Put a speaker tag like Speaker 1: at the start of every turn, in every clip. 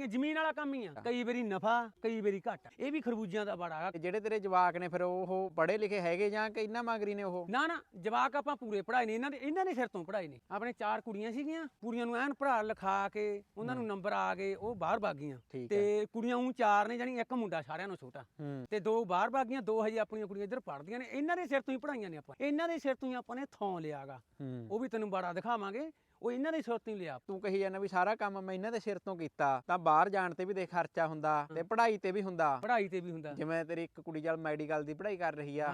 Speaker 1: ਦੇਣਗੇ ਜ਼ਮੀਨ ਵਾਲਾ ਕੰਮ ਹੀ ਆ। ਕਈ ਵਾਰੀ ਨਫਾ ਕਈ ਵਾਰੀ ਘਾਟਾ। ਇਹ ਵੀ ਖਰਬੂਜਿਆਂ ਦਾ ਬੜਾ ਆ
Speaker 2: ਜਿਹੜੇ ਤੇਰੇ ਜਵਾਕ ਨੇ ਫਿਰ ਉਹ ਪੜ੍ਹੇ ਲਿਖੇ ਹੈਗੇ ਜਾਂ ਕਿ ਇੰਨਾ ਮਗਰੀ ਨੇ ਉਹ?
Speaker 1: ਨਾ ਨਾ ਜਵਾਕ ਆਪਾਂ ਪੂਰੇ ਪੜਾਏ ਨੇ। ਇਹਨਾਂ ਦੇ ਇਹਨਾਂ ਦੇ ਸਿਰ ਤੋਂ ਪੜਾਏ ਨੇ। ਆਪਣੇ ਚਾਰ ਕੁੜੀਆਂ ਸੀਗੀਆਂ। ਕੁੜੀਆਂ ਨੂੰ ਐਨ ਪੜਾ ਲਿਖਾ ਕੇ ਉਹਨਾਂ ਨੂੰ ਨੰਬਰ ਆ ਗਏ ਉਹ ਬਾਹਰ ਭਾਗੀਆਂ।
Speaker 2: ਠੀਕ
Speaker 1: ਤੇ ਕੁੜੀਆਂ ਉਹ ਚਾਰ ਨੇ ਜਾਨੀ ਇੱਕ ਮੁੰਡਾ ਸਾਰਿਆਂ ਨੂੰ ਛੋਟਾ।
Speaker 2: ਹੂੰ।
Speaker 1: ਤੇ ਦੋ ਬਾਹਰ ਭਾਗੀਆਂ ਦੋ ਹਜੇ ਆਪਣੀਆਂ ਕੁੜੀਆਂ ਇੱਧਰ ਪੜਦੀਆਂ ਨੇ। ਇਹਨਾਂ ਦੇ ਸਿਰ ਤੋਂ ਹੀ ਪੜਾਈਆਂ ਨੇ ਆਪਾਂ। ਇਹਨਾਂ ਦੇ ਸਿਰ ਤੋਂ ਹੀ ਆਪਾਂ ਨੇ ਥੋਂ ਲਿਆਗਾ।
Speaker 2: ਹੂੰ।
Speaker 1: ਉਹ ਵੀ ਤੈਨੂੰ ਬੜਾ ਦਿਖਾਵਾਂਗੇ। ਉਹ ਇਹਨਾਂ ਦੇ ਸਿਰ ਤੋਂ ਹੀ ਲਿਆ।
Speaker 2: ਤੂੰ ਕਹੀ ਜਾਂਦਾ ਵੀ ਸਾਰਾ ਕੰਮ ਮੈਂ ਇਹਨਾਂ ਦੇ ਸਿਰ ਤੋਂ ਕੀਤਾ ਤਾਂ ਬਾਹਰ ਜਾਣ ਤੇ ਵੀ ਦੇਖ ਖਰਚਾ ਹੁੰਦਾ ਤੇ ਪੜ੍ਹਾਈ ਤੇ ਵੀ ਹੁੰਦਾ।
Speaker 1: ਪੜਾਈ ਤੇ ਵੀ ਹੁੰਦਾ।
Speaker 2: ਜਿਵੇਂ ਤੇਰੀ ਇੱਕ ਕੁੜੀ ਚੱਲ ਮੈਡੀਕਲ ਦੀ ਪੜ੍ਹਾਈ ਕਰ ਰਹੀ ਆ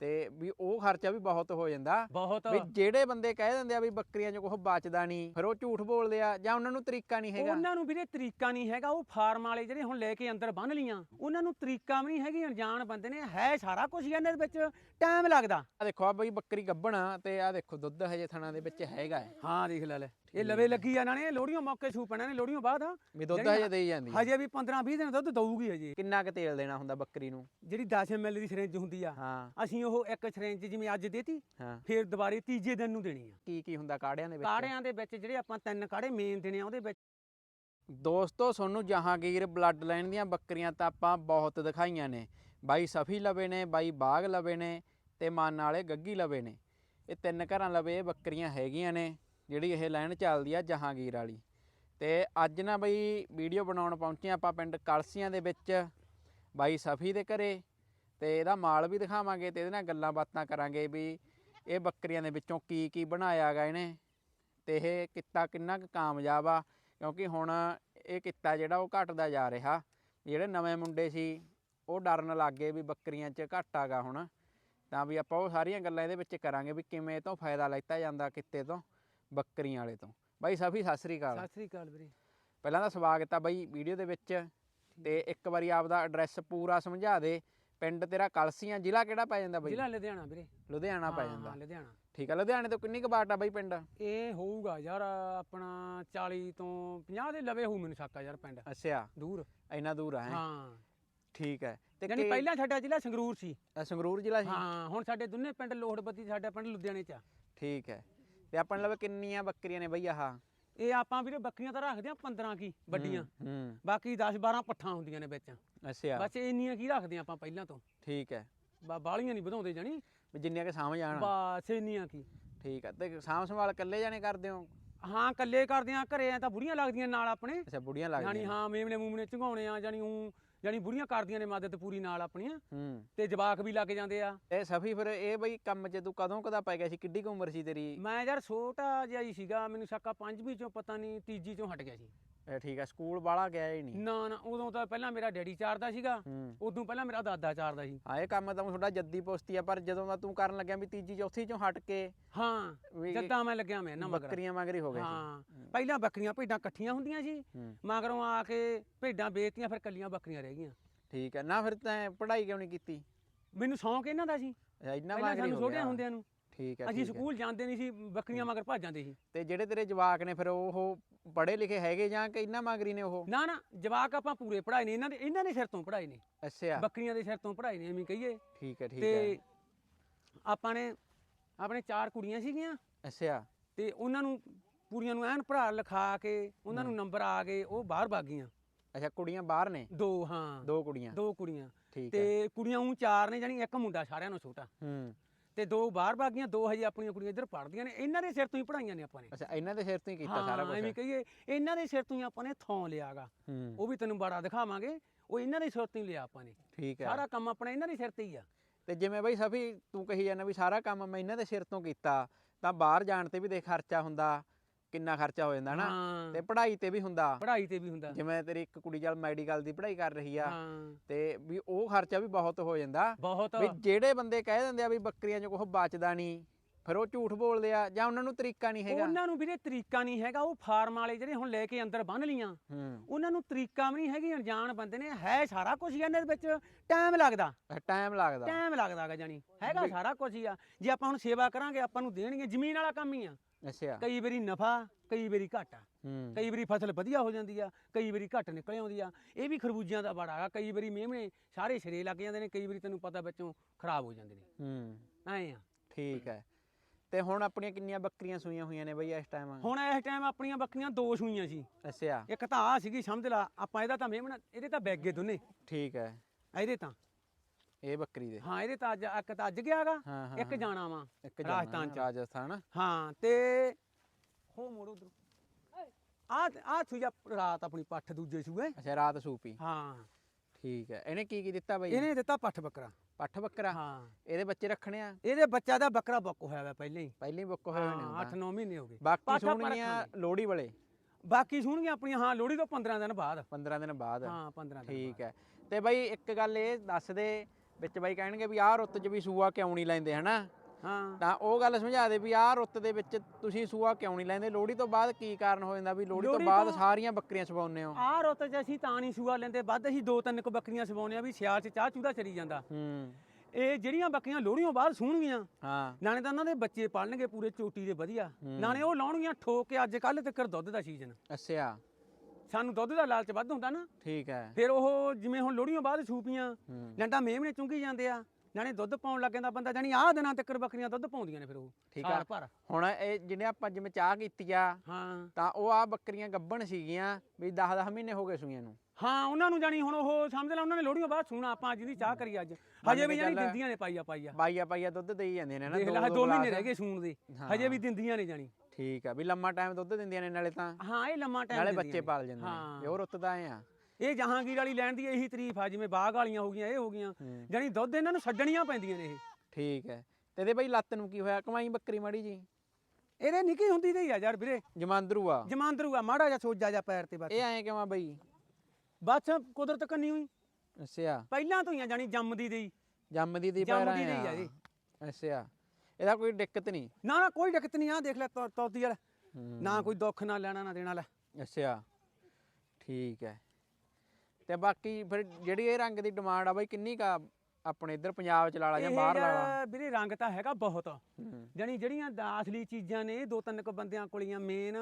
Speaker 2: ਤੇ ਵੀ ਉਹ ਖਰਚਾ ਵੀ ਬਹੁਤ ਹੋ ਜਾਂਦਾ। ਵੀ ਜਿਹੜੇ ਬੰਦੇ ਕਹਿ ਦਿੰਦੇ ਆ ਵੀ ਬੱਕਰੀਆਂ 'ਚ ਕੁਝ ਬਚਦਾ ਨਹੀਂ ਫਿਰ ਉਹ ਝੂਠ ਬੋਲਦੇ ਆ ਜਾਂ ਉਹਨਾਂ ਨੂੰ ਤਰੀਕਾ ਨਹੀਂ ਹੈਗਾ।
Speaker 1: ਉਹਨਾਂ ਨੂੰ ਵੀਰੇ ਤਰੀਕਾ ਨਹੀਂ ਹੈਗਾ ਉਹ ਫਾਰਮ ਵਾਲੇ ਜਿਹੜੇ ਹੁਣ ਲੈ ਕੇ ਅੰਦਰ ਬੰਨ ਲੀਆਂ ਉਹਨਾਂ ਨੂੰ ਤਰੀਕਾ ਵੀ ਨਹੀਂ ਹੈਗੀ ਅਣਜਾਣ ਬੰਦੇ ਨੇ ਹੈ ਸਾਰਾ ਕੁਝ ਇਹਨਾਂ ਦੇ ਵਿੱਚ। ਟਾਈਮ ਲੱਗਦਾ।
Speaker 2: ਆ ਦੇਖੋ ਆ ਬਈ ਬੱਕਰੀ ਗੱਭਣਾ ਤੇ ਆ ਦੇਖੋ ਦੁੱਧ ਹਜੇ ਥਣਾ ਦੇ ਵਿੱਚ ਹੈਗਾ ਹੈ।
Speaker 1: ਹਾਂ ਦੇਖ ਲੈ ਲੈ। ਇਹ ਲਵੇ ਲੱਗੀ ਆ ਨਾਲੇ ਲੋੜੀਆਂ ਮੌਕੇ ਛੂ ਪੈਣਾ ਨੇ ਲੋੜੀਆਂ ਬਾਅਦ।
Speaker 2: ਵੀ ਦੁੱਧ
Speaker 1: ਜਿਹੜੀ
Speaker 2: ਹਜੇ ਦੇਈ ਜਾਂਦੀ ਹੈ।
Speaker 1: ਹਜੇ ਵੀ 15 20 ਦਿਨ ਦੁੱਧ ਦਊਗੀ ਹਜੇ।
Speaker 2: ਕਿੰਨਾ ਕੁ ਤੇਲ ਦੇਣਾ ਹੁੰਦਾ ਬੱਕਰੀ ਨੂੰ?
Speaker 1: ਜਿਹੜੀ 10 ml ਦੀ ਸਿਰੰਜ ਹੁੰਦੀ ਆ
Speaker 2: ਹਾਂ।
Speaker 1: ਅਸੀਂ ਉਹ ਇੱਕ ਸਿਰੰਜ ਜਿਵੇਂ ਅੱਜ ਦੇਤੀ
Speaker 2: ਹਾਂ।
Speaker 1: ਫਿਰ ਦੁਬਾਰੇ ਤੀਜੇ ਦਿਨ ਨੂੰ ਦੇਣੀ ਆ।
Speaker 2: ਕੀ ਕੀ ਹੁੰਦਾ ਕਾੜਿਆਂ ਦੇ ਵਿੱਚ?
Speaker 1: ਕਾੜਿਆਂ ਦੇ ਵਿੱਚ ਜਿਹੜੇ ਆਪਾਂ ਤਿੰਨ ਕਾੜੇ ਮੇਨ ਦੇਣੇ ਆ ਉਹਦੇ ਵਿੱਚ
Speaker 2: ਦੋਸਤੋ ਤੁਹਾਨੂੰ ਜਹਾਂਗੀਰ ਬਲੱਡ ਲਾਈਨ ਦੀਆਂ ਬੱਕਰੀਆਂ ਤਾਂ ਆਪਾਂ ਬਹੁਤ ਦਿਖਾਈਆਂ ਨੇ। ਬਾਈ ਸਫੀ ਲਵੇ ਨੇ ਬਾਈ ਬਾਗ ਲਵੇ ਨੇ ਤੇ ਮਾਨ ਵਾਲੇ ਗੱਗੀ ਲਵੇ ਨੇ। ਇਹ ਤਿੰਨ ਘਰਾਂ ਲਵੇ, ਇਹ ਬੱਕਰੀਆਂ ਹੈਗੀਆਂ ਨੇ, ਜਿਹੜੀ ਇਹ ਲਾਈਨ ਚੱਲਦੀ ਆ ਜਹਾਂਗੀਰ ਵਾਲੀ। ਤੇ ਅੱਜ ਨਾ ਬਈ ਵੀਡੀਓ ਬਣਾਉਣ ਪਹੁੰਚੇ ਆਪਾਂ ਪਿੰਡ ਕਲਸੀਆਂ ਦੇ ਵਿੱਚ, ਬਾਈ ਸਫੀ ਦੇ ਘਰੇ। ਤੇ ਇਹਦਾ ਮਾਲ ਵੀ ਦਿਖਾਵਾਂਗੇ ਤੇ ਇਹਦੇ ਨਾਲ ਗੱਲਾਂ ਬਾਤਾਂ ਕਰਾਂਗੇ ਵੀ ਇਹ ਬੱਕਰੀਆਂ ਦੇ ਵਿੱਚੋਂ ਕੀ ਕੀ ਬਣਾਇਆ ਗਾ ਇਹਨੇ। ਤੇ ਇਹ ਕਿੱਤਾ ਕਿੰਨਾ ਕੁ ਕਾਮਯਾਬ ਆ, ਕਿਉਂਕਿ ਹੁਣ ਇਹ ਕਿੱਤਾ ਜਿਹੜਾ ਉਹ ਘਟਦਾ ਜਾ ਰਿਹਾ। ਜਿਹੜੇ ਨਵੇਂ ਮੁੰਡੇ ਸੀ, ਉਹ ਡਰਨ ਲੱਗ ਗਏ ਵੀ ਬੱਕਰੀਆਂ 'ਚ ਘਾਟਾ ਗਾ ਹੁਣ। ਤਾਂ ਵੀ ਆਪਾਂ ਉਹ ਸਾਰੀਆਂ ਗੱਲਾਂ ਇਹਦੇ ਵਿੱਚ ਕਰਾਂਗੇ ਵੀ ਕਿਵੇਂ ਇਹ ਤੋਂ ਫਾਇਦਾ ਲੈਤਾ ਜਾਂਦਾ ਕਿੱਤੇ ਤੋਂ ਬੱਕਰੀਆਂ ਵਾਲੇ ਤੋਂ। ਬਾਈ ਸਫੀ ਸਤਿ ਸ੍ਰੀ ਅਕਾਲ।
Speaker 1: ਸਤਿ ਸ੍ਰੀ ਅਕਾਲ ਵੀਰੇ।
Speaker 2: ਪਹਿਲਾਂ ਤਾਂ ਸਵਾਗਤ ਆ ਬਾਈ ਵੀਡੀਓ ਦੇ ਵਿੱਚ ਤੇ ਇੱਕ ਵਾਰੀ ਆਪਦਾ ਐਡਰੈਸ ਪੂਰਾ ਸਮਝਾ ਦੇ। ਪਿੰਡ ਤੇਰਾ ਕਲਸੀਆਂ ਜ਼ਿਲ੍ਹਾ ਕਿਹੜਾ ਪੈ ਜਾਂਦਾ ਬਾਈ?
Speaker 1: ਜ਼ਿਲ੍ਹਾ ਲੁਧਿਆਣਾ ਵੀਰੇ।
Speaker 2: ਲੁਧਿਆਣਾ ਪੈ ਜਾਂਦਾ।
Speaker 1: ਹਾਂ, ਲੁਧਿਆਣਾ।
Speaker 2: ਠੀਕ ਆ ਲੁਧਿਆਣੇ ਤੋਂ ਕਿੰਨੀ ਕੁ ਬਾਟ ਆ ਬਾਈ ਪਿੰਡ?
Speaker 1: ਇਹ ਹੋਊਗਾ ਯਾਰ ਆਪਣਾ 40 ਤੋਂ 50 ਦੇ ਲਵੇ ਹੋਊ ਮੈਨੂੰ ਸ਼ੱਕਾ ਯਾਰ ਪਿੰਡ।
Speaker 2: ਅੱਛਾ।
Speaker 1: ਦੂਰ।
Speaker 2: ਇੰਨਾ ਦੂਰ ਆ ਹੈ?
Speaker 1: ਹਾਂ।
Speaker 2: ਠੀਕ ਹੈ। ਤੇ
Speaker 1: ਯਾਨੀ
Speaker 2: ਕਿ-
Speaker 1: ਪਹਿਲਾਂ ਸਾਡਾ ਜ਼ਿਲ੍ਹਾ ਸੰਗਰੂਰ ਸੀ।
Speaker 2: ਅ, ਸੰਗਰੂਰ ਜ਼ਿਲ੍ਹਾ ਸੀ।
Speaker 1: ਹਾਂ ਹੁਣ ਸਾਡੇ ਦੋਨੇ ਪਿੰਡ ਲੋਹੜਬੱਦੀ ਸਾਡਾ ਪਿੰਡ ਲੁਧਿਆਣੇ ਚ ਆ।
Speaker 2: ਠੀਕ ਹੈ। ਤੇ ਆਪਾਂ ਲਵੇ ਕਿੰਨੀਆਂ ਬੱਕਰੀਆਂ ਨੇ ਬਈ ਆਹ?
Speaker 1: ਇਹ ਆਪਾਂ ਵੀਰੇ ਬੱਕਰੀਆਂ ਤਾਂ ਰੱਖਦੇ ਆ 15 ਕੀ ਵੱਡੀਆਂ।
Speaker 2: ਹੂੰ
Speaker 1: ਬਾਕੀ 10 12 ਪੱਠਾਂ ਹੁੰਦੀਆਂ ਨੇ ਵਿੱਚ।
Speaker 2: ਅੱਛਾ।
Speaker 1: ਬਸ ਇੰਨੀਆਂ ਕੀ ਰੱਖਦੇ ਆ ਆਪਾਂ ਪਹਿਲਾਂ ਤੋਂ।
Speaker 2: ਠੀਕ ਹੈ।
Speaker 1: ਬਾ ਬਾਲੀਆਂ ਨਹੀਂ ਵਧਾਉਂਦੇ ਜਾਣੀ।
Speaker 2: ਵੀ ਜਿੰਨੀਆਂ ਕਿ ਸਾਂਭ ਜਾਣ।
Speaker 1: ਬਸ ਇੰਨੀਆਂ ਕੀ।
Speaker 2: ਠੀਕ ਹੈ। ਤੇ ਸਾਂਭ ਸੰਭਾਲ ਇਕੱਲੇ ਜਾਣੇ ਕਰਦੇ ਹੋ?
Speaker 1: ਹਾਂ ਕੱਲੇ ਕਰਦੇ ਆ ਘਰੇ ਆ ਤਾਂ ਬੁੜੀਆਂ ਲੱਗਦੀਆਂ ਨਾਲ ਆਪਣੇ।
Speaker 2: ਅੱਛਾ ਬੁੜੀਆਂ ਲੱਗਦੀਆਂ
Speaker 1: ਹਾਂ ਮੇਮਣੇ ਮੂਮਣੇ ਝੰਗਾਉਣੇ ਆ ਜਾਣੀ ਉਹ ਜਾਣੀ ਬੁੜੀਆਂ ਕਰਦੀਆਂ ਨੇ ਮਦਦ ਪੂਰੀ ਨਾਲ ਆਪਣੀਆਂ
Speaker 2: ਹੂੰ।
Speaker 1: ਤੇ ਜਵਾਕ ਵੀ ਲੱਗ ਜਾਂਦੇ ਆ।
Speaker 2: ਇਹ ਸਫੀ ਫਿਰ ਇਹ ਬਈ ਕੰਮ 'ਚ ਤੂੰ ਕਦੋਂ ਕਦਾ ਪੈ ਗਿਆ ਸੀ? ਕਿੱਡੀ ਕੁ ਉਮਰ ਸੀ ਤੇਰੀ?
Speaker 1: ਮੈਂ ਯਾਰ ਛੋਟਾ ਜਿਹਾ ਹੀ ਸੀਗਾ ਮੈਨੂੰ ਸ਼ੱਕਾ ਪੰਜਵੀਂ ਚੋਂ ਪਤਾ ਨਹੀਂ ਤੀਜੀ ਚੋਂ ਹਟ ਗਿਆ ਸੀ।
Speaker 2: ਇਹ ਠੀਕ ਹੈ ਸਕੂਲ ਵਾਲਾ ਗਿਆ ਹੀ ਨਹੀਂ।
Speaker 1: ਨਾ ਨਾ ਉਦੋਂ ਤਾਂ ਪਹਿਲਾਂ ਮੇਰਾ ਡੈਡੀ ਚਾਰਦਾ ਸੀਗਾ
Speaker 2: ਹੂੰ।
Speaker 1: ਉਦੋਂ ਪਹਿਲਾਂ ਮੇਰਾ ਦਾਦਾ ਚਾਰਦਾ ਸੀ।
Speaker 2: ਹਾਂ ਇਹ ਕੰਮ ਤਾਂ ਤੁਹਾਡਾ ਜੱਦੀ ਪੁਸ਼ਤੀ ਆ ਪਰ ਜਦੋਂ ਦਾ ਤੂੰ ਕਰਨ ਲੱਗਿਆ ਵੀ ਤੀਜੀ ਚੌਥੀ ਚੋਂ ਹਟ ਕੇ
Speaker 1: ਹਾਂ
Speaker 2: ਵੀ
Speaker 1: ਜੱਦਾਂ ਮੈਂ ਲੱਗਿਆ ਮੈਂ ਨਾ ਮਗਰ।
Speaker 2: ਬੱਕਰੀਆਂ ਮਗਰੀ ਹੋ ਗਏ ਸੀ।
Speaker 1: ਹਾਂ ਪਹਿਲਾਂ ਬੱਕਰੀਆਂ ਭੇਡਾਂ ਇਕੱਠੀਆਂ ਹੁੰਦੀਆਂ ਸੀ
Speaker 2: ਹੂੰ।
Speaker 1: ਮਗਰੋਂ ਆ ਕੇ ਭੇਡਾਂ ਵੇਚਤੀਆਂ ਫਿਰ ਕੱਲੀਆਂ ਬੱਕਰੀਆਂ ਰਹਿ ਗਈਆਂ।
Speaker 2: ਠੀਕ ਹੈ ਨਾ ਫਿਰ ਤੈਂ ਪੜ੍ਹਾਈ ਕਿਉਂ ਨਹੀਂ ਕੀਤੀ?
Speaker 1: ਮੈਨੂੰ ਸ਼ੌਂਕ ਇਹਨਾਂ ਦਾ ਸੀ।
Speaker 2: ਅੱਛਾ, ਇੰਨਾ
Speaker 1: ਪਹਿਲਾਂ
Speaker 2: ਮਗਰੀ
Speaker 1: ਸਾਨੂੰ
Speaker 2: ਹੋ
Speaker 1: ਛੋਟਿਆਂ
Speaker 2: ਗਿਆ।
Speaker 1: ਹੁੰਦਿਆਂ ਨੂੰ।
Speaker 2: ਠੀਕ ਹੈ
Speaker 1: ਅਸੀਂ
Speaker 2: ਠੀਕ ਹੈ।
Speaker 1: ਸਕੂਲ ਜਾਂਦੇ ਨਹੀਂ ਸੀ ਬੱਕਰੀਆਂ ਮਗਰ ਭੱਜ ਜਾਂਦੇ ਸੀ।
Speaker 2: ਤੇ ਜਿਹੜੇ ਤੇਰੇ ਜਵਾਕ ਨੇ ਫਿਰ ਉਹ ਪੜ੍ਹੇ ਲਿਖੇ ਹੈਗੇ ਜਾਂ ਕਿ ਇੰਨਾ ਮਗਰੀ ਨੇ ਉਹ?
Speaker 1: ਨਾ ਨਾ ਜਵਾਕ ਆਪਾਂ ਪੂਰੇ ਪੜਾਏ ਨੇ ਇਹਨਾਂ ਦੇ ਇਹਨਾਂ ਦੇ ਸਿਰ ਤੋਂ ਪੜਾਏ ਨੇ।
Speaker 2: ਅੱਛਾ।
Speaker 1: ਬੱਕਰੀਆਂ ਦੇ ਸਿਰ ਤੋਂ ਪੜਾਏ ਨੇ ਐਵੇਂ ਕਹੀਏ।
Speaker 2: ਠੀਕ ਹੈ ਠੀਕ
Speaker 1: ਤੇ
Speaker 2: ਹੈ।
Speaker 1: ਆਪਾਂ ਨੇ ਆਪਣੇ ਚਾਰ ਕੁੜੀਆਂ ਸੀਗੀਆਂ।
Speaker 2: ਅੱਛਾ।
Speaker 1: ਤੇ ਉਹਨਾਂ ਨੂੰ ਕੁੜੀਆਂ ਨੂੰ ਐਨ ਪੜਾ ਲਿਖਾ ਕੇ ਉਹਨਾਂ ਨੂੰ ਨੰਬਰ ਆ ਗਏ ਉਹ ਬਾਹਰ ਭਾਗੀਆਂ।
Speaker 2: ਅੱਛਾ ਕੁੜੀਆਂ ਬਾਹਰ ਨੇ?
Speaker 1: ਦੋ ਹਾਂ।
Speaker 2: ਦੋ ਕੁੜੀਆਂ।
Speaker 1: ਦੋ ਕੁੜੀਆਂ। ਤੇ ਕੁੜੀਆਂ ਉਹ ਚਾਰ ਨੇ ਜਾਨੀ ਇੱਕ ਮੁੰਡਾ ਸਾਰਿਆਂ ਨੂੰ ਛੋਟਾ।
Speaker 2: ਹੂੰ।
Speaker 1: ਤੇ ਦੋ ਬਾਹਰ ਭਾਗੀਆਂ ਦੋ ਹਜੇ ਆਪਣੀਆਂ ਕੁੜੀਆਂ ਇੱਧਰ ਪੜਦੀਆਂ ਨੇ। ਇਹਨਾਂ ਦੇ ਸਿਰ ਤੋਂ ਹੀ ਪੜਾਈਆਂ ਨੇ ਆਪਾਂ ਨੇ।
Speaker 2: ਅੱਛਾ ਇਹਨਾਂ ਦੇ ਸਿਰ ਤੋਂ ਹੀ ਕੀਤਾ ਸਾਰਾ
Speaker 1: ਹਾਂ ਐਵੇਂ
Speaker 2: ਕੁਝ
Speaker 1: ਕਹੀਏ ਇਹਨਾਂ ਦੇ ਸਿਰ ਤੋਂ ਹੀ ਆਪਾਂ ਨੇ ਥੋਂ ਲਿਆਗਾ ਉਹ ਵੀ ਤੈਨੂੰ ਬੜਾ ਦਿਖਾਵਾਂਗੇ ਉਹ ਇਹਨਾਂ ਦੇ ਸਿਰ ਤੋਂ ਹੀ ਲਿਆ ਆਪਾਂ ਨੇ।
Speaker 2: ਠੀਕ ਹੈ।
Speaker 1: ਸਾਰਾ ਕੰਮ ਆਪਣਾ ਇਹਨਾਂ ਦੇ ਸਿਰ ਤੇ ਹੀ ਆ।
Speaker 2: ਤੇ ਜਿਵੇਂ ਬਈ ਸਫੀ ਤੂੰ ਕਹੀ ਜਾਂਦਾ ਵੀ ਸਾਰਾ ਕੰਮ ਮੈਂ ਇਹਨਾਂ ਦੇ ਸਿਰ ਤੋਂ ਕੀਤਾ ਤਾਂ ਬਾਹਰ ਜਾਣ ਤੇ ਵੀ ਦੇਖ ਖਰਚਾ ਹੁੰਦਾ। ਕਿੰਨਾ ਖਰਚਾ ਹੋ ਜਾਂਦਾ ਨਾ
Speaker 1: ਹਾਂ।
Speaker 2: ਤੇ ਪੜ੍ਹਾਈ ਤੇ ਵੀ ਹੁੰਦਾ।
Speaker 1: ਪੜ੍ਹਾਈ ਤੇ ਵੀ ਹੁੰਦਾ।
Speaker 2: ਜਿਵੇਂ ਤੇਰੀ ਇੱਕ ਕੁੜੀ ਚੱਲ ਮੈਡੀਕਲ ਦੀ ਪੜ੍ਹਾਈ ਕਰ ਰਹੀ ਆ
Speaker 1: ਹਾਂ।
Speaker 2: ਤੇ ਵੀ ਉਹ ਖਰਚਾ ਵੀ ਬਹੁਤ ਹੋ ਜਾਂਦਾ।
Speaker 1: ਬਹੁਤ।
Speaker 2: ਵੀ ਜਿਹੜੇ ਬੰਦੇ ਕਹਿ ਦਿੰਦੇ ਆ ਵੀ ਬੱਕਰੀਆਂ 'ਚ ਕੁਝ ਬਚਦਾ ਨਹੀਂ ਫਿਰ ਉਹ ਝੂਠ ਬੋਲਦੇ ਆ ਜਾਂ ਉਹਨਾਂ ਨੂੰ ਤਰੀਕਾ ਨਹੀਂ ਹੈਗਾ।
Speaker 1: ਉਹਨਾਂ ਨੂੰ ਵੀਰੇ ਤਰੀਕਾ ਨਹੀਂ ਹੈਗਾ ਉਹ ਫਾਰਮ ਵਾਲੇ ਜਿਹੜੇ ਹੁਣ ਲੈ ਕੇ ਅੰਦਰ ਬੰਨ ਲੀਆਂ
Speaker 2: ਹੂੰ।
Speaker 1: ਉਹਨਾਂ ਨੂੰ ਤਰੀਕਾ ਵੀ ਨਹੀਂ ਹੈਗੀ ਅਣਜਾਣ ਬੰਦੇ ਨੇ ਹੈ ਸਾਰਾ ਕੁਝ ਹੀ ਇਹਨਾਂ ਦੇ ਵਿੱਚ ਟਾਈਮ ਲੱਗਦਾ।
Speaker 2: ਟਾਈਮ ਲੱਗਦਾ।
Speaker 1: ਟਾਈਮ ਲੱਗਦਾਗਾ ਜਾਨੀ ਹੈਗਾ ਸਾਰਾ ਕੁਝ ਹੀ ਆ। ਜੇ ਆਪਾਂ ਹੁਣ ਸੇਵਾ ਕਰਾਂਗੇ ਆਪਾਂ ਨੂੰ ਦੇਣਗੇ ਜ਼ਮੀਨ ਵਾਲਾ ਕੰਮ ਹੀ ਆ।
Speaker 2: ਅੱਛਾ।
Speaker 1: ਕਈ ਵਾਰੀ ਨਫਾ ਕਈ ਵਾਰੀ ਘਾਟਾ।
Speaker 2: ਹੂੰ।
Speaker 1: ਕਈ ਵਾਰੀ ਫਸਲ ਵਧੀਆ ਹੋ ਜਾਂਦੀ ਆ ਕਈ ਵਾਰੀ ਘੱਟ ਨਿਕਲ ਆਉਂਦੀ ਆ। ਇਹ ਵੀ ਖਰਬੂਜਿਆਂ ਦਾ ਬੜਾ ਆ। ਕਈ ਵਾਰੀ ਮੇਮਣੇ ਸਾਰੇ ਸਿਰੇ ਲੱਗ ਜਾਂਦੇ ਨੇ ਕਈ ਵਾਰੀ ਤੈਨੂੰ ਪਤਾ ਵਿੱਚੋਂ ਖਰਾਬ ਹੋ ਜਾਂਦੇ ਨੇ।
Speaker 2: ਹੂੰ।
Speaker 1: ਐਂ ਆ।
Speaker 2: ਠੀਕ ਹੈ। ਤੇ ਹੁਣ ਆਪਣੀਆਂ ਕਿੰਨੀਆਂ ਬੱਕਰੀਆਂ ਸੂਈਆਂ ਹੋਈਆਂ ਨੇ ਬਈ ਇਸ ਟਾਈਮ
Speaker 1: ਹੁਣ ਇਸ ਟਾਈਮ ਆਪਣੀਆਂ ਬੱਕਰੀਆਂ ਦੋ ਸੂਈਆਂ ਸੀ।
Speaker 2: ਅੱਛਾ।
Speaker 1: ਇੱਕ ਤਾਂ ਆ ਸੀਗੀ ਸਮਝ ਲਾ ਆਪਾਂ ਇਹਦਾ ਤਾਂ ਮੇਮਣਾ ਇਹਦੇ ਤਾਂ ਬੈਗੇ ਦੋਨੇ।
Speaker 2: ਠੀਕ ਹੈ।
Speaker 1: ਇਹਦੇ ਤਾਂ।
Speaker 2: ਇਹ ਬੱਕਰੀ ਦੇ।
Speaker 1: ਹਾਂ ਇਹਦੇ ਤਾਂ ਅੱਜ ਇੱਕ ਤਾਂ ਅੱਜ ਗਿਆਗਾ
Speaker 2: ਹਾਂ ਹਾਂ
Speaker 1: ਇੱਕ
Speaker 2: ਹਾਂ।
Speaker 1: ਜਾਣਾ ਵਾ।
Speaker 2: ਇੱਕ ਜਾਣਾ
Speaker 1: ਰਾਜਸਥਾਨ ਚ।
Speaker 2: ਰਾਜਸਥਾਨ।
Speaker 1: ਹਾਂ ਤੇ ਹੋ ਮੋੜ ਉਧਰ। ਆ ਆ ਥੂਜਾ ਰਾਤ ਆਪਣੀ ਪੱਠ ਦੂਜੇ ਸੂਏ।
Speaker 2: ਅੱਛਾ ਰਾਤ ਸੂਪੀ।
Speaker 1: ਹਾਂ।
Speaker 2: ਠੀਕ ਹੈ ਇਹਨੇ ਕੀ ਕੀ ਦਿੱਤਾ ਬਈ?
Speaker 1: ਇਹਨੇ ਦਿੱਤਾ ਪੱਠ ਬੱਕਰਾ।
Speaker 2: ਪੱਠ ਬੱਕਰਾ?
Speaker 1: ਹਾਂ।
Speaker 2: ਇਹਦੇ ਬੱਚੇ ਰੱਖਣੇ ਆ?
Speaker 1: ਇਹਦੇ ਬੱਚਾ ਦਾ ਬੱਕਰਾ ਬੁੱਕ ਹੋਇਆ ਵਾ ਪਹਿਲਾਂ ਹੀ।
Speaker 2: ਪਹਿਲਾਂ ਹੀ ਬੁੱਕ ਹੋਏ ਨੇ
Speaker 1: ਹਾਂ
Speaker 2: ਹੁਣ
Speaker 1: 8-9 ਮਹੀਨੇ ਹੋ ਗਏ।
Speaker 2: ਬਾਕੀ
Speaker 1: ਪਾਠਾ
Speaker 2: ਸੋਹਣੀਆਂ
Speaker 1: ਰੱਖਾਂਗੇ।
Speaker 2: ਲੋਹੜੀ ਵਾਲੇ।
Speaker 1: ਬਾਕੀ ਸੁਣਗੀਆਂ ਆਪਣੀਆਂ ਹਾਂ ਲੋਹੜੀ ਤੋਂ 15 ਦਿਨ ਬਾਅਦ।
Speaker 2: 15 ਦਿਨ ਬਾਅਦ।
Speaker 1: ਹਾਂ 15 ਦਿਨ
Speaker 2: ਠੀਕ ਹੈ। ਤੇ ਬਈ ਇੱਕ ਗੱਲ ਇਹ ਦੱਸ ਦੇ ਵਿੱਚ ਬਾਈ ਕਹਿਣਗੇ ਵੀ ਆਹ ਰੁੱਤ 'ਚ ਵੀ ਸੂਆ ਕਿਉਂ ਨਹੀਂ ਲੈਂਦੇ ਹਨਾ?
Speaker 1: ਹਾਂ।
Speaker 2: ਤਾਂ ਉਹ ਗੱਲ ਸਮਝਾ ਦੇ ਵੀ ਆਹ ਰੁੱਤ ਦੇ ਵਿੱਚ ਤੁਸੀਂ ਸੂਆ ਕਿਉਂ ਨਹੀਂ ਲੈਂਦੇ? ਲੋਹੜੀ ਤੋਂ ਬਾਅਦ ਕੀ ਕਾਰਨ ਹੋ ਜਾਂਦਾ ਵੀ ਲੋਹੜੀ ਤੋਂ
Speaker 1: ਲੋਹੜੀ
Speaker 2: ਬਾਅਦ
Speaker 1: ਤੋਂ-
Speaker 2: ਸਾਰੀਆਂ ਬੱਕਰੀਆਂ ਸਵਾਉਂਦੇ ਹੋ?
Speaker 1: ਆਹ ਰੁੱਤ 'ਚ ਅਸੀਂ ਤਾਂ ਨਹੀਂ ਸੂਆ ਲੈਂਦੇ ਵੱਧ ਅਸੀਂ ਦੋ ਤਿੰਨ ਕੁ ਬੱਕਰੀਆਂ ਸਵਾਉਂਦੇ ਆ ਵੀ ਸਿਆਲ 'ਚ ਚਾਹ ਚੂਦਾ ਚਰੀ ਜਾਂਦਾ।
Speaker 2: ਹੂੰ।
Speaker 1: ਇਹ ਜਿਹੜੀਆਂ ਬੱਕਰੀਆਂ ਲੋਹੜੀਆਂ ਬਾਅਦ ਸੂਣਗੀਆਂ
Speaker 2: ਹਾਂ।
Speaker 1: ਨਾਲੇ ਤਾਂ ਉਹਨਾਂ ਦੇ ਬੱਚੇ ਪਾਲਣਗੇ ਪੂਰੇ ਚੋਟੀ ਦੇ ਵਧੀਆ। ਨਾਲੇ ਉਹ ਲਾਉਣਗੀਆਂ ਠੋਕ ਕੇ ਅੱਜ ਕੱਲ ਤੱਕ ਦੁੱਧ ਦਾ ਸੀਜ਼ਨ
Speaker 2: ਅੱਛਾ।
Speaker 1: ਸਾਨੂੰ ਦੁੱਧ ਦਾ ਲਾਲਚ ਵੱਧ ਹੁੰਦਾ ਨਾ।
Speaker 2: ਠੀਕ ਹੈ।
Speaker 1: ਫਿਰ ਉਹ ਜਿਵੇਂ ਹੁਣ ਲੋਹੜੀਆਂ ਬਾਅਦ ਸੂਪੀਆਂ
Speaker 2: ਹੂੰ।
Speaker 1: ਲੰਡਾ ਮੇਮਣੇ ਚੁੰਗੀ ਜਾਂਦੇ ਆ ਨਾਲੇ ਦੁੱਧ ਪਾਉਣ ਲੱਗ ਜਾਂਦਾ ਬੰਦਾ ਜਾਨੀ ਆਹ ਦਿਨਾਂ ਤੱਕ ਬੱਕਰੀਆਂ ਦੁੱਧ ਪਾਉਂਦੀਆਂ ਨੇ ਫਿਰ ਉਹ
Speaker 2: ਠੀਕ
Speaker 1: ਸਾਲ
Speaker 2: ਆ।
Speaker 1: ਭਰ।
Speaker 2: ਹੁਣ ਇਹ ਜਿਹਨੇ ਆਪਾਂ ਜਿਵੇਂ ਚਾਹ ਕੀਤੀ ਆ
Speaker 1: ਹਾਂ।
Speaker 2: ਤਾਂ ਉਹ ਆ ਬੱਕਰੀਆਂ ਗੱਭਣ ਸੀਗੀਆਂ ਵੀ 10 10 ਮਹੀਨੇ ਹੋ ਗਏ ਸੂਈਆਂ ਨੂੰ।
Speaker 1: ਹਾਂ ਉਹਨਾਂ ਨੂੰ ਜਾਨੀ ਹੁਣ ਉਹ ਸਮਝ ਲੈ ਉਹਨਾਂ ਨੇ ਲੋਹੜੀਆਂ ਬਾਅਦ ਸੂਣਾ ਆਪਾਂ ਜਿਹਦੀ ਚਾਹ ਕਰੀ ਅੱਜ। ਹਜੇ ਵੀ ਜਾਨੀ। ਦਿੰਦੀਆਂ ਨੇ ਪਾਈਆ ਪਾਈਆ
Speaker 2: ਬਾਈਆ ਪਾਈਆ ਦੁੱਧ ਦੇਈ ਜਾਂਦੀਆਂ ਨੇ ਨਾ
Speaker 1: ਦੇਖ ਲੈ
Speaker 2: ਦੋ
Speaker 1: ਦੋ ਮਹੀਨੇ। ਰਹਿ ਗਏ ਸੂਣ ਦੇ।
Speaker 2: ਹਾਂ।
Speaker 1: ਹਜੇ ਵੀ ਦਿੰਦੀਆਂ ਨੇ ਜਾਨੀ
Speaker 2: ਠੀਕ ਆ ਵੀ ਲੰਮਾ ਟਾਈਮ ਦੁੱਧ ਦਿੰਦੀਆਂ ਨੇ ਨਾਲੇ ਤਾਂ।
Speaker 1: ਹਾਂ ਇਹ ਲੰਮਾ ਟਾਈਮ
Speaker 2: ਨਾਲੇ ਬੱਚੇ ਪਾਲ ਜਾਂਦੇ ਨੇ।
Speaker 1: ਹਾਂ।
Speaker 2: ਇਹ ਉਹ ਰੁੱਤ ਦਾ ਆ।
Speaker 1: ਇਹ ਜਹਾਂਗੀਰ ਵਾਲੀ ਲੈਣ ਦੀ ਇਹੀ ਤਾਰੀਫ ਆ ਜਿਵੇਂ ਬਾਗ ਵਾਲੀਆਂ ਹੋ ਗਈਆਂ ਇਹ ਹੋ ਗਈਆਂ। ਜਾਨੀ ਦੁੱਧ ਇਹਨਾਂ ਨੂੰ ਛੱਡਣੀਆਂ ਪੈਂਦੀਆਂ ਨੇ ਇਹ।
Speaker 2: ਠੀਕ ਹੈ ਤੇ ਇਹਦੇ ਬਈ ਲੱਤ ਨੂੰ ਕੀ ਹੋਇਆ? ਕਮਾਈ ਬੱਕਰੀ ਮਾੜੀ ਜੀ।
Speaker 1: ਇਹਦੇ ਨਿੱਕੀ ਹੁੰਦੀ ਤੇ ਹੀ ਆ ਯਾਰ ਵੀਰੇ।
Speaker 2: ਜਮਾਂਦਰੂ ਆ
Speaker 1: ਜਮਾਂਦਰੂ ਆ ਮਾੜਾ ਜਿਹਾ ਸੋਜਾ ਜਿਹਾ ਪੈਰ ਤੇ ਬਸ।
Speaker 2: ਇਹ ਐਂ ਕਿਵੇਂ ਬਈ?
Speaker 1: ਬਸ ਕੁਦਰਤ ਕੰਨੀ ਹੋਈ।
Speaker 2: ਅੱਛਾ
Speaker 1: ਪਹਿਲਾਂ ਤੋਂ ਹੀ ਆ ਜਾਨੀ ਜੰਮਦੀ ਦੇ
Speaker 2: ਜੰਮਦੀ ਦੀ
Speaker 1: ਜੰਮਦੀ
Speaker 2: ਪੈਰਾਂ
Speaker 1: ਦੀ
Speaker 2: ਆ। ਅੱਛਾ ਇਹਦਾ ਕੋਈ ਦਿੱਕਤ ਨਹੀਂ।
Speaker 1: ਨਾ ਨਾ ਕੋਈ ਦਿੱਕਤ ਨਹੀਂ ਆ ਦੇਖ ਲੈ ਤੌ- ਤੌਤੀ ਵਾਲਾ। ਨਾ ਕੋਈ ਦੁੱਖ ਨਾ ਲੈਣਾ ਨਾ ਦੇਣਾ ਲੈ
Speaker 2: ਅੱਛਾ ਠੀਕ ਹੈ। ਤੇ ਬਾਕੀ ਫਿਰ ਜਿਹੜੀ ਇਹ ਰੰਗ ਦੀ ਡਿਮਾਂਡ ਆ ਬਈ ਕਿੰਨੀ ਕਾ ਆਪਣੇ ਇੱਧਰ ਪੰਜਾਬ ਚ ਲਾ ਲਾ ਜਾਂ
Speaker 1: ਇਹ
Speaker 2: ਬਾਹਰ ਲਾ ਲਾ?
Speaker 1: ਯਾਰ ਵੀਰੇ ਰੰਗ ਤਾਂ ਹੈਗਾ ਬਹੁਤ।
Speaker 2: ਹੂੰ।
Speaker 1: ਜਿਹੜੀਆਂ ਦਾ ਅਸਲੀ ਚੀਜ਼ਾਂ ਨੇ ਦੋ ਤਿੰਨ ਕੁ ਬੰਦਿਆਂ ਕੋਲੀਆਂ ਮੇਨ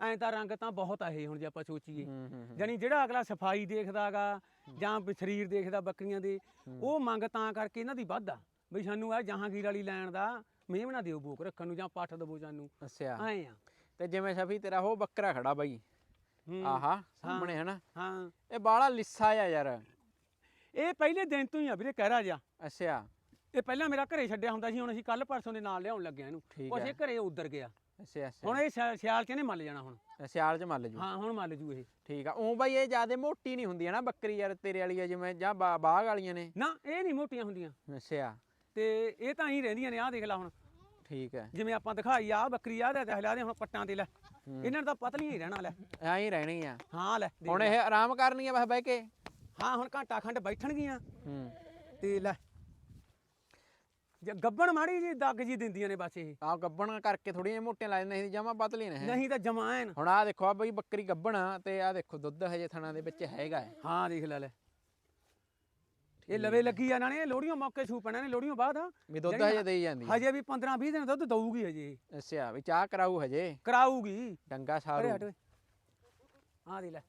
Speaker 1: ਐਂ ਤਾਂ ਰੰਗ ਤਾਂ ਬਹੁਤ ਆ ਇਹ ਹੁਣ ਜੇ ਆਪਾਂ ਸੋਚੀਏ।
Speaker 2: ਹੂੰ।
Speaker 1: ਜਾਨੀ ਜਿਹੜਾ ਅਗਲਾ ਸਫ਼ਾਈ ਦੇਖਦਾਗਾ ਜਾਂ ਵੀ ਸਰੀਰ ਦੇਖਦਾ ਬੱਕਰੀਆਂ ਦੇ ਉਹ ਮੰਗ ਤਾਂ ਕਰਕੇ ਇਹਨਾਂ ਦੀ ਵੱਧ ਆ। ਬਈ ਸਾਨੂੰ ਆ ਜਹਾਂਗੀਰ ਵਾਲੀ ਲੈਣ ਦਾ ਮੇਮਣਾ ਦਿਓ ਬੋਕ ਰੱਖਣ ਨੂੰ ਜਾਂ ਪੱਠ ਦਵੋ ਸਾਨੂੰ
Speaker 2: ਅੱਛਾ।
Speaker 1: ਐਂ ਆ।
Speaker 2: ਤੇ ਜਿਵੇਂ ਸ਼ਫੀ ਤੇਰਾ ਉਹ ਬੱਕਰਾ ਖੜਾ ਬਈ। ਆਹਾ ਸਾਹਮਣੇ ਹੈ ਨਾ
Speaker 1: ਹਾਂ।
Speaker 2: ਇਹ ਬਾਲਾ ਲਿੱਸਾ ਆ ਯਾਰ।
Speaker 1: ਇਹ ਪਹਿਲੇ ਦਿਨ ਤੋਂ ਹੀ ਆ ਵੀਰੇ ਕਹਿਰਾ ਜਿਹਾ।
Speaker 2: ਅੱਛਾ।
Speaker 1: ਇਹ ਪਹਿਲਾਂ ਮੇਰਾ ਘਰੇ ਛੱਡਿਆ ਹੁੰਦਾ ਸੀ ਹੁਣ ਅਸੀਂ ਕੱਲ ਪਰਸੋਂ ਦੇ ਨਾਲ ਲਿਆਉਣ ਲੱਗੇ ਆ ਇਹਨੂੰ। ਕੁਛ ਇਹ ਘਰੇ ਉਧਰ ਗਿਆ।
Speaker 2: ਅੱਛਾ ਅੱਛਾ।
Speaker 1: ਹੁਣ ਇਹ ਸਿਆ- ਸਿਆਲ ਚ ਇਹਨੇ ਮੱਲ ਜਾਣਾ ਹੁਣ।
Speaker 2: ਸਿਆਲ ਚ ਮੱਲ ਜੂ।
Speaker 1: ਹਾਂ ਹੁਣ ਮੱਲ ਜੂ ਇਹ।
Speaker 2: ਠੀਕ ਆ। ਉਹ ਬਾਈ ਇਹ ਜਿਆਦੇ ਮੋਟੀ ਨਹੀਂ ਹੁੰਦੀ ਹੈ ਨਾ ਬੱਕਰੀ ਯਾਰ ਤੇਰੇ ਵਾਲੀ ਜਿਵੇਂ ਜਾਂ ਬਾਗ ਵਾਲੀਆਂ ਨੇ।
Speaker 1: ਨਾ ਇਹ ਨਹੀਂ ਮੋਟੀਆਂ ਹੁੰਦੀਆਂ।
Speaker 2: ਅੱਛਾ।
Speaker 1: ਤੇ ਇਹ ਤਾਂ ਹੀ ਰਹਿੰਦੀਆਂ ਨੇ ਆਹ ਦੇਖ ਲੈ ਹੁਣ।
Speaker 2: ਠੀਕ ਹੈ।
Speaker 1: ਜਿਵੇਂ ਆਪਾਂ ਦਿਖਾਈ ਆ ਬੱਕਰੀ ਆ ਦੇ ਹਲਾ ਦੇ ਹੁਣ ਪੱਟਾਂ ਤੇ ਲੈ। ਇਹਨਾਂ ਨੂੰ ਤਾਂ ਪਤਲੀਆਂ ਹੀ ਰਹਿਣਾ ਲੈ।
Speaker 2: ਐਂ ਹੀ ਰਹਿਣੀ ਆ।
Speaker 1: ਹਾਂ ਲੈ
Speaker 2: ਹੁਣ। ਇਹ ਆਰਾਮ ਕਰਨੀ ਆ ਬਸ ਬਹਿ ਕੇ?
Speaker 1: ਹਾਂ ਹੁਣ ਘੰਟਾ ਖੰਡ ਬੈਠਣਗੀਆਂ।
Speaker 2: ਹੂੰ।
Speaker 1: ਤੇ ਲੈ। ਜੇ ਗੱਬਣ ਮਾੜੀ ਜੀ ਦੱਗ ਜੀ ਦਿੰਦੀਆਂ ਨੇ ਬਸ ਇਹ।
Speaker 2: ਆ ਗੱਬਣ ਕਰਕੇ ਥੋੜੀਆਂ ਮੋਟੀਆਂ ਲਾ ਦਿੰਦੇ ਸੀ ਜਮਾ ਪਤਲੀ ਨੇ।
Speaker 1: ਨਹੀਂ ਤਾਂ ਜਮਾਇਨ
Speaker 2: ਹੁਣ ਆ ਦੇਖੋ ਆ ਬਈ ਬੱਕਰੀ ਗੱਬਣ ਤੇ ਆ ਦੇਖੋ ਦੁੱਧ ਹਜੇ ਥਣਾ ਦੇ ਵਿੱਚ ਹੈਗਾ। ਹਾਂ
Speaker 1: ਦੇਖ ਲੈ ਲੈ। ਇਹ ਲਵੇ ਲੱਗੀ ਆ ਨਾਲੇ ਲੋੜੀਆਂ ਮੌਕੇ ਛੂ ਪੈਣਾ ਨੇ ਲੋੜੀਆਂ ਬਾਅਦ।
Speaker 2: ਵੀ ਦੁੱਧ ਹਜੇ ਦੇਈ ਜਾਂਦੀ ਆ।
Speaker 1: ਹਜੇ ਵੀ 15 20 ਦਿਨ ਦੁੱਧ ਦਊਗੀ ਹਜੇ।
Speaker 2: ਅੱਛਾ ਵੀ ਚਾਹ ਕਰਾਊ ਹਜੇ?
Speaker 1: ਕਰਾਊਗੀ।
Speaker 2: ਡੰਗਾ
Speaker 1: ਅਰੇ
Speaker 2: ਸਾਰੂ।
Speaker 1: ਓਏ। ਆ ਦੇ ਲੈ।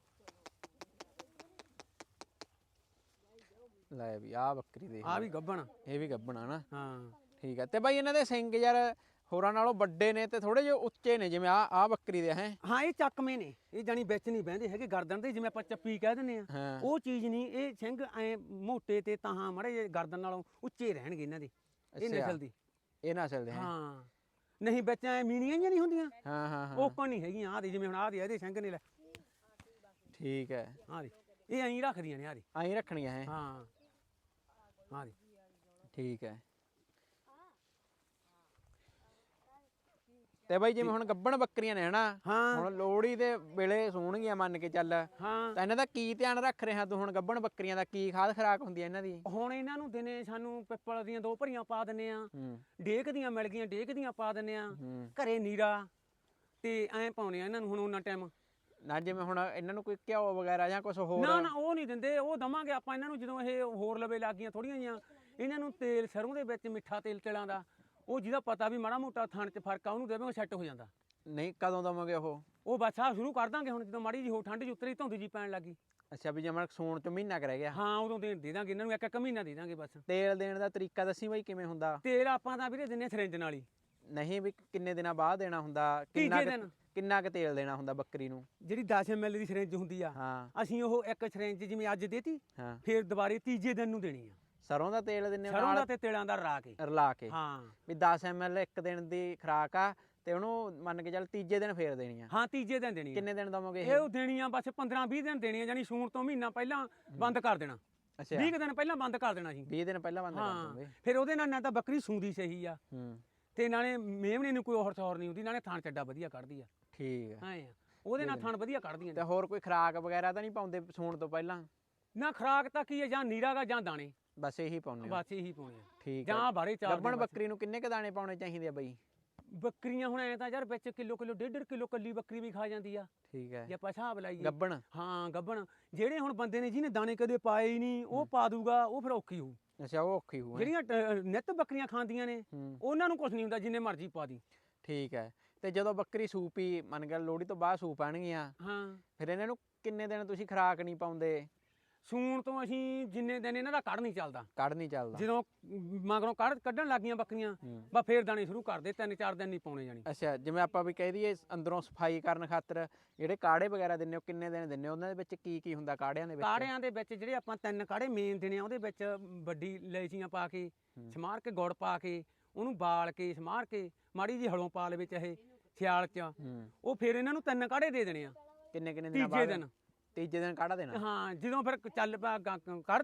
Speaker 2: ਲੈ ਵੀ ਆ ਬੱਕਰੀ ਦੇਖ
Speaker 1: ਆ। ਵੀ ਗੱਬਣ।
Speaker 2: ਇਹ ਵੀ ਗੱਬਣਾ ਨਾ।
Speaker 1: ਹਾਂ।
Speaker 2: ਠੀਕ ਹੈ ਤੇ ਬਾਈ ਇਹਨਾਂ ਦੇ ਸਿੰਘ ਯਾਰ ਹੋਰਾਂ ਨਾਲੋਂ ਵੱਡੇ ਨੇ ਤੇ ਥੋੜੇ ਜਿਹੇ ਉੱਚੇ ਨੇ ਜਿਵੇਂ ਆ ਆ ਬੱਕਰੀ ਦੇ ਹੈ?
Speaker 1: ਹਾਂ ਇਹ ਚੱਕਵੇਂ ਨੇ। ਇਹ ਜਾਨੀ ਵਿੱਚ ਨਹੀਂ ਬਹਿੰਦੇ ਹੈਗੇ ਗਰਦਨ ਤੇ ਜਿਵੇਂ ਆਪਾਂ ਚੱਪੀ ਕਹਿ ਦਿੰਦੇ ਆ
Speaker 2: ਹਾਂ।
Speaker 1: ਉਹ ਚੀਜ਼ ਨਹੀਂ ਇਹ ਸਿੰਘ ਐ ਮੋਟੇ ਤੇ ਤਾਂ ਮੜੇ ਜੇ ਗਰਦਨ ਨਾਲੋਂ ਉੱਚੇ ਰਹਿਣਗੇ ਇਹਨਾਂ ਦੇ ਇਹ
Speaker 2: ਅੱਛਾ।
Speaker 1: ਨਸਲ ਦੀ।
Speaker 2: ਇਹ ਨਾ ਚੱਲਦੇ ਹੈ?
Speaker 1: ਹਾਂ। ਨਹੀਂ ਵਿੱਚ ਐ ਮੀਣੀਆਂ ਜਿਹੀਆਂ ਨਹੀਂ ਹੁੰਦੀਆਂ।
Speaker 2: ਹਾਂ ਹਾਂ ਹਾਂ।
Speaker 1: ਓਪਨ ਨਹੀਂ ਹੈਗੀਆਂ ਆ ਦੇ ਜਿਵੇਂ ਹੁਣ ਆ ਦੇ ਇਹਦੇ ਸਿੰਘ ਨੇ ਲੈ।
Speaker 2: ਠੀਕ ਹੈ।
Speaker 1: ਆ ਦੇ ਇਹ ਐਂ ਰੱਖਦੀਆਂ ਨੇ ਆ ਦੇ।
Speaker 2: ਐਂ ਰੱਖਣੀਆਂ ਹੈ?
Speaker 1: ਹਾਂ। ਆ ਦੇ।
Speaker 2: ਠੀਕ ਹੈ। ਤੇ ਬਾਈ ਜਿਵੇਂ ਹੁਣ ਗੱਬਣ ਬੱਕਰੀਆਂ ਨੇ ਹਨਾ? ਹੁਣ ਲੋਹੜੀ ਦੇ ਵੇਲੇ ਸੂਣਗੀਆਂ ਮੰਨ ਕੇ ਚੱਲ। ਤਾਂ ਇਹਨਾਂ ਦਾ ਕੀ ਧਿਆਨ ਰੱਖ ਰਿਹਾ ਤੂੰ ਹੁਣ ਗੱਬਣ ਬੱਕਰੀਆਂ ਦਾ? ਕੀ ਖਾਦ ਖਰਾਕ ਹੁੰਦੀ ਹੈ ਇਹਨਾਂ ਦੀ?
Speaker 1: ਹੁਣ ਇਹਨਾਂ ਨੂੰ ਦਿਨੇ ਸਾਨੂੰ ਪਿੱਪਲ ਦੀਆਂ ਦੋ ਭਰੀਆਂ ਪਾ ਦਿੰਨੇ ਆ। ਡੇਕ ਦੀਆਂ ਮਿਲ ਗਈਆਂ ਡੇਕ ਦੀਆਂ ਪਾ ਦਿੰਨੇ ਆ। ਘਰੇ ਨੀਰਾ ਤੇ ਐਂ ਪਾਉਣੇ ਆ ਇਹਨਾਂ ਨੂੰ ਹੁਣ ਉਹਨਾਂ ਟਾਈਮ
Speaker 2: ਨਾ ਜਿਵੇਂ ਹੁਣ ਇਹਨਾਂ ਨੂੰ ਕੋਈ ਘਿਓ ਵਗੈਰਾ ਜਾਂ ਕੁਝ ਹੋਰ।
Speaker 1: ਨਾ ਨਾ ਉਹ ਨਹੀਂ ਦਿੰਦੇ ਉਹ ਦਵਾਂਗੇ ਆਪਾਂ ਇਹਨਾਂ ਨੂੰ ਜਦੋਂ ਇਹ ਹੋਰ ਲਵੇ ਲੱਗ ਗਈਆਂ ਥੋੜੀਆਂ ਜੀਆਂ ਇਹਨਾਂ ਨੂੰ ਤੇਲ ਸਰੋਂ ਦੇ ਵਿੱਚ ਮਿੱਠਾ ਤੇਲ ਤਿਲਾਂ ਦਾ। ਉਹ ਜਿਹਦਾ ਪਤਾ ਵੀ ਮਾੜਾ ਮੋਟਾ ਥਣ 'ਚ ਫ਼ਰਕ ਆ ਉਹਨੂੰ ਦੇਵੇ ਉਹ ਸੈੱਟ ਹੋ ਜਾਂਦਾ।
Speaker 2: ਨਹੀਂ ਕਦੋਂ ਦਵਾਂਗੇ ਉਹ?
Speaker 1: ਉਹ ਬਸ ਆ ਸ਼ੁਰੂ ਕਰ ਦਾਂਗੇ ਹੁਣ ਜਦੋਂ ਮਾੜੀ ਜੀ ਹੋ ਠੰਡ ਜੀ ਉਤਰੀ ਧੁੰਦ ਜੀ ਪੈਣ ਲੱਗੀ।
Speaker 2: ਅੱਛਾ ਵੀ ਜਿਵੇਂ ਸੂਣ ਚ ਮਹੀਨਾ ਕਰ ਗਿਆ।
Speaker 1: ਹਾਂ ਉਦੋਂ ਦੇ ਦੇ ਦਾਂਗੇ ਇਹਨਾਂ ਨੂੰ ਇੱਕ ਇੱਕ ਮਹੀਨਾ ਦੇ ਦਾਂਗੇ ਬਸ।
Speaker 2: ਤੇਲ ਦੇਣ ਦਾ ਤਰੀਕਾ ਦੱਸੀ ਬਾਈ ਕਿਵੇਂ ਹੁੰਦਾ?
Speaker 1: ਤੇਲ ਆਪਾਂ ਤਾਂ ਵੀਰੇ ਦਿੰਨੇ ਸਿਰੰਜ ਨਾਲ ਹੀ।
Speaker 2: ਨਹੀਂ ਵੀ ਕਿੰਨੇ ਦਿਨਾਂ ਬਾਅਦ ਦੇਣਾ ਹੁੰਦਾ? ਕਿੰਨਾ ਕੁ-
Speaker 1: ਦਿਨ।
Speaker 2: ਕਿੰਨਾ ਕੁ ਤੇਲ ਦੇਣਾ ਹੁੰਦਾ ਬੱਕਰੀ ਨੂੰ?
Speaker 1: ਜਿਹੜੀ 10 ml ਦੀ ਸਿਰਿੰਜ ਹੁੰਦੀ ਆ
Speaker 2: ਹਾਂ।
Speaker 1: ਅਸੀਂ ਉਹ ਇੱਕ ਸਿਰਿੰਜ ਜਿਵੇਂ ਅੱਜ ਦੇਤੀ
Speaker 2: ਹਾਂ।
Speaker 1: ਫਿਰ ਦੁਬਾਰੇ ਤੀਜੇ ਦਿਨ ਨੂੰ ਦੇਣੀ ਆ।
Speaker 2: ਸਰੋਂ ਦਾ ਤੇਲ ਦਿੰਨੇ
Speaker 1: ਸਰੋਂ ਦਾ ਤੇ ਤਿਲਾਂ ਦਾ ਰਲਾ ਕੇ।
Speaker 2: ਰਲਾ ਕੇ।
Speaker 1: ਹਾਂ।
Speaker 2: ਵੀ 10 ml ਇੱਕ ਦਿਨ ਦੀ ਖੁਰਾਕ ਆ ਤੇ ਉਹਨੂੰ ਮੰਨ ਕੇ ਚੱਲ ਤੀਜੇ ਦਿਨ ਫੇਰ ਦੇਣੀ ਆ।
Speaker 1: ਹਾਂ ਤੀਜੇ ਦਿਨ ਦੇਣੀ ਆ।
Speaker 2: ਕਿੰਨੇ ਦਿਨ ਦਵੋਗੇ
Speaker 1: ਇਹ ਉਹ ਦੇਣੀ ਆ ਬਸ 15 20 ਦਿਨ ਦੇਣੀ ਆ ਜਾਨੀ ਸੂਣ ਤੋਂ ਮਹੀਨਾ ਪਹਿਲਾਂ ਬੰਦ ਕਰ ਦੇਣਾ।
Speaker 2: ਅੱਛਾ।
Speaker 1: 20 ਕੁ ਦਿਨ ਪਹਿਲਾਂ ਬੰਦ ਕਰ ਦੇਣਾ ਸੀ।
Speaker 2: 20 ਦਿਨ ਪਹਿਲਾਂ ਬੰਦ ਕਰ
Speaker 1: ਹਾਂ।
Speaker 2: ਦੋਗੇ
Speaker 1: ਫਿਰ ਉਹਦੇ ਨਾਲ ਨਾ ਤਾਂ ਬੱਕਰੀ ਸੂੰਦੀ ਸਹੀ ਆ।
Speaker 2: ਹੂੰ।
Speaker 1: ਤੇ ਨਾਲੇ ਮੇਵਣੇ ਨੂੰ ਕੋਈ ਹੋਰ ਸੌਰ ਨਹੀਂ ਹੁੰਦੀ ਨਾਲੇ ਥਣ ਚੱਡਾ ਵਧੀਆ ਕੱਢਦੀ ਆ।
Speaker 2: ਠੀਕ ਹੈ
Speaker 1: ਆ ਉਹਦੇ ਨਾਲ ਥਣ ਵਧੀਆ ਕੱਢਦੀਆਂ
Speaker 2: ਤੇ
Speaker 1: ਨੇ।
Speaker 2: ਹੋਰ ਕੋਈ ਖੁਰਾਕ ਵਗੈਰਾ ਤਾਂ ਨਹੀਂ ਪਾਉਂਦੇ ਸੂਣ ਤੋਂ ਪਹਿਲਾਂ?
Speaker 1: ਨਾ ਖਰਾਕ ਤਾਂ ਕੀ ਹੈ ਜਾਂ ਨੀਰਾ ਗਾ ਜਾਂ ਦਾਣੇ।
Speaker 2: ਬਸ ਇਹੀ ਪਾਉਂਦੇ ਹੋ?
Speaker 1: ਬਸ ਇਹੀ ਪਾਉਣੇ ਆ।
Speaker 2: ਠੀਕ ਹੈ।
Speaker 1: ਜਾਂ ਬਾਰੇ ਚਾਰ ਬਸ।
Speaker 2: ਬੱਕਰੀ ਨੂੰ ਕਿੰਨੇ ਕ ਦਾਣੇ ਪਾਉਣੇ ਚਾਹੀਦੇ ਆ ਬਈ?
Speaker 1: ਬੱਕਰੀਆਂ ਹੁਣ ਐ ਤਾਂ ਯਾਰ ਵਿੱਚ ਕਿਲੋ ਕਿਲੋ ਡੇਢ ਡੇਢ ਕਿਲੋ ਕੱਲੀ ਬੱਕਰੀ ਵੀ ਖਾ ਜਾਂਦੀ ਆ।
Speaker 2: ਠੀਕ ਹੈ।
Speaker 1: ਜੇ ਆਪਾਂ ਹਿਸਾਬ ਲਾਈਏ।
Speaker 2: ਗੱਬਣ?
Speaker 1: ਹਾਂ ਗੱਬਣ। ਜਿਹੜੇ ਹੁਣ ਬੰਦੇ ਨੇ ਜਿਹਨੇ ਦਾਣੇ ਕਦੇ ਪਾਏ ਹੀ ਨਹੀਂ ਉਹ ਪਾ ਦੂਗਾ ਉਹ ਫਿਰ ਔਖੀ ਹੋਊ।
Speaker 2: ਅੱਛਾ ਉਹ ਔਖੀ ਹੋਊ?
Speaker 1: ਜਿਹੜੀਆਂ ਨਿੱਤ ਬੱਕਰੀਆਂ ਖਾਂਦੀਆਂ ਨੇ ਉਹਨਾਂ ਨੂੰ ਕੁਝ ਨਹੀਂ ਹੁੰਦਾ ਜਿੰਨੇ ਮਰਜ਼ੀ ਪਾ ਦੀ।
Speaker 2: ਠੀਕ ਹੈ। ਤੇ ਜਦੋਂ ਬੱਕਰੀ ਸੂਪੀ ਮੰਨ ਗਿਆ ਲੋਹੜੀ ਤੋਂ ਬਾਅਦ ਸੂਪ ਆਣਗੀਆਂ
Speaker 1: ਹਾਂ।
Speaker 2: ਫਿਰ ਇਹਨਾਂ ਨੂੰ ਕਿੰਨੇ ਦਿਨ ਤੁਸੀਂ ਖੁਰਾਕ ਨਹੀਂ ਪਾਉਂਦੇ?
Speaker 1: ਸੂਣ ਤੋਂ ਅਸੀਂ ਜਿੰਨੇ ਦਿਨ ਇਹਨਾਂ ਦਾ ਕੱਢ ਨਹੀਂ ਚੱਲਦਾ।
Speaker 2: ਕੱਢ ਨਹੀਂ ਚੱਲਦਾ।
Speaker 1: ਜਦੋਂ ਮਗਰੋਂ ਕੱਢ ਕੱਢਣ ਲੱਗੀਆਂ ਬੱਕਰੀਆਂ। ਬਸ ਫੇਰ ਦਾਣੇ ਸ਼ੁਰੂ ਕਰ ਦੇ ਤਿੰਨ ਚਾਰ ਦਿਨ ਨਹੀਂ ਪਾਉਣੇ ਜਾਣੀ।
Speaker 2: ਅੱਛਾ ਜਿਵੇਂ ਆਪਾਂ ਵੀ ਕਹਿ ਦਈਏ ਅੰਦਰੋਂ ਸਫ਼ਾਈ ਕਰਨ ਖਾਤਰ ਜਿਹੜੇ ਕਾੜੇ ਵਗੈਰਾ ਦਿੰਨੇ ਹੋ ਕਿੰਨੇ ਦਿਨ ਦਿੰਨੇ ਹੋ? ਉਹਨਾਂ ਦੇ ਵਿੱਚ ਕੀ ਕੀ ਹੁੰਦਾ ਕਾੜਿਆਂ ਦੇ ਵਿੱਚ?
Speaker 1: ਕਾੜਿਆਂ ਦੇ ਵਿੱਚ ਜਿਹੜੇ ਆਪਾਂ ਤਿੰਨ ਕਾੜੇ ਮੇਨ ਦੇਣੇ ਆ ਉਹਦੇ ਵਿੱਚ ਵੱਡੀ ਇਲਾਇਚੀਆਂ ਪਾ ਕੇ। ਸਮਾਰ ਕੇ ਗੁੜ ਪਾ ਕੇ ਉਹਨੂੰ ਬਾਲ ਕੇ ਸਮਾਰ ਕੇ ਮਾੜੀ ਜੀ ਹਲੋਂ ਪਾ ਲਵੇ ਚਾਹੇ ਸਿਆਲ ਚ। ਉਹ ਫਿਰ ਇਹਨਾਂ ਨੂੰ ਤਿੰਨ ਕਾੜੇ ਦੇ ਦੇਣੇ ਆ।
Speaker 2: ਕਿੰਨੇ ਕਿੰਨੇ ਦਿਨਾਂ
Speaker 1: ਤੀਜੇ
Speaker 2: ਬਾਅਦ?
Speaker 1: ਦਿਨ।
Speaker 2: ਤੀਜੇ ਦਿਨ ਕਾੜਾ ਦੇਣਾ?
Speaker 1: ਹਾਂ ਜਦੋਂ ਫਿਰ ਚੱਲ ਪਿਆ ਗ-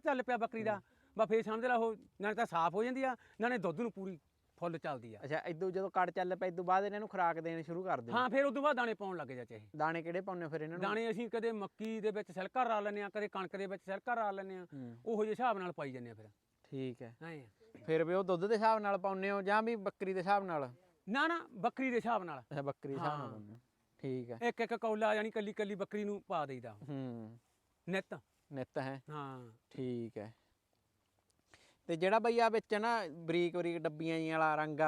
Speaker 1: ਚੱਲ ਪਿਆ ਬੱਕਰੀ ਦਾ ਬਸ ਫੇਰ ਸਮਝ ਲਾ ਉਹ ਨਾਲੇ ਤਾਂ ਸਾਫ਼ ਹੋ ਜਾਂਦੀ ਆ ਨਾਲੇ ਦੁੱਧ ਨੂੰ ਪੂਰੀ ਫੁੱਲ ਚੱਲਦੀ ਆ।
Speaker 2: ਅੱਛਾ ਇਦੋਂ ਜਦੋਂ ਕੱੜ ਚੱਲ ਪਿਆ ਇਦੋਂ ਬਾਅਦ ਇਹਨਾਂ ਨੂੰ ਖੁਰਾਕ ਦੇਣੀ ਸ਼ੁਰੂ ਕਰ ਦਿਓ।
Speaker 1: ਹਾਂ ਫਿਰ ਉਦੋਂ ਬਾਅਦ ਦਾਣੇ ਪਾਉਣ ਲੱਗ ਜਾ ਚਾਹੇ
Speaker 2: ਦਾਣੇ ਕਿਹੜੇ ਪਾਉਂਦੇ ਹੋ ਫਿਰ ਇਹਨਾਂ ਨੂੰ?
Speaker 1: ਦਾਣੇ ਅਸੀਂ ਕਦੇ ਮੱਕੀ ਦੇ ਵਿੱਚ ਸਿਲਕਾ ਰਾ ਲੈਂਦੇ ਆ ਕਦੇ ਕਣਕ ਦੇ ਵਿੱਚ ਸਿਲਕਾ ਰਾ ਲੈਂਦੇ ਆ
Speaker 2: ਹੂੰ।
Speaker 1: ਉਹੋ ਜਿਹੇ ਹਿਸਾਬ ਨਾਲ ਪਾਈ ਜਾਂਦੇ ਆ ਫਿਰ।
Speaker 2: ਠੀਕ ਹੈ।
Speaker 1: ਐਂ ਆ।
Speaker 2: ਫਿਰ ਵੀ ਉਹ ਦੁੱਧ ਦੇ ਹਿਸਾਬ ਨਾਲ ਪਾਉਂਦੇ ਹੋ ਜਾਂ ਵੀ ਬੱਕਰੀ ਦੇ ਹਿਸਾਬ ਨਾਲ?
Speaker 1: ਨਾ ਨਾ ਬੱਕਰੀ ਦੇ ਹਿਸਾਬ ਨਾਲ।
Speaker 2: ਅੱਛਾ ਬੱਕਰੀ ਦੇ ਹਿਸਾਬ ਨਾਲ
Speaker 1: ਹਾਂ।
Speaker 2: ਪਾਉਂਦੇ ਹੋ। ਠੀਕ ਹੈ।
Speaker 1: ਇੱਕ ਇੱਕ ਕੌਲਾ ਯਾਨੀ ਕੱਲੀ ਕੱਲੀ ਬੱਕਰੀ ਨੂੰ ਪਾ ਦੇਈਦਾ।
Speaker 2: ਹੂੰ।
Speaker 1: ਨਿੱਤ।
Speaker 2: ਨਿੱਤ ਹੈ।
Speaker 1: ਹਾਂ।
Speaker 2: ਠੀਕ ਹੈ। ਤੇ ਜਿਹੜਾ ਬਈ ਆ ਵਿੱਚ ਨਾ ਬਰੀਕ ਬਰੀਕ ਡੱਬੀਆਂ ਜੀਆਂ ਵਾਲਾ ਰੰਗ